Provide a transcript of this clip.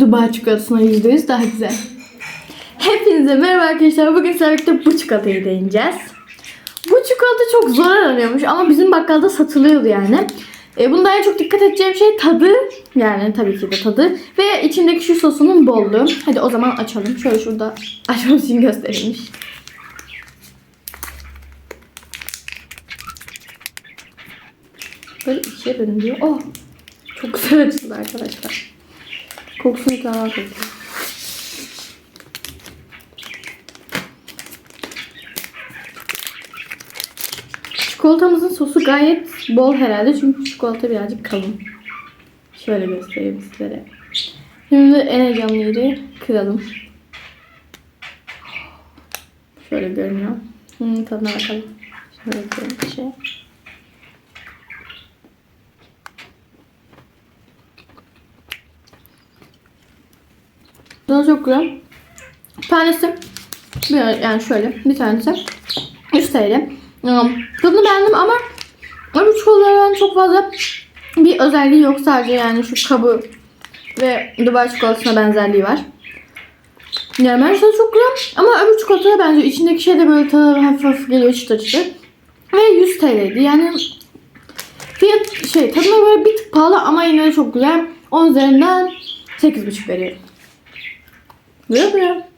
Dubai çikolatasına %100 daha güzel. Hepinize merhaba arkadaşlar. Bugün sizlerle bu çikolatayı deneyeceğiz. Bu çikolata çok zor aranıyormuş ama bizim bakkalda satılıyordu yani. E, bunda en çok dikkat edeceğim şey tadı. Yani tabii ki de tadı. Ve içindeki şu sosunun bolluğu. Hadi o zaman açalım. Şöyle şurada açmamız için gösterilmiş. Böyle ikiye bölünüyor. Oh! Çok güzel açıldı arkadaşlar. Kokusunu merak ediyorum. Çikolatamızın sosu gayet bol herhalde çünkü çikolata birazcık kalın. Şöyle göstereyim sizlere. Şimdi en heyecanlı kıralım. Şöyle görünüyor. Hmm, tadına bakalım. Şöyle bir şey. Tadı çok güzel. Tanesi bir, yani şöyle bir tanesi 100 TL. Um, Tadını beğendim ama öbür çikolatalardan çok fazla bir özelliği yok sadece yani şu kabı ve Dubai çikolatasına benzerliği var. Yani bence tadı çok güzel ama öbür çikolataya benziyor. İçindeki şey de böyle tadı hafif hafif geliyor çıtır çıtır. Ve 100 TL'ydi yani fiyat şey tadına göre bir tık pahalı ama yine de çok güzel. 10 üzerinden 8,5 veriyorum. Böyle böyle.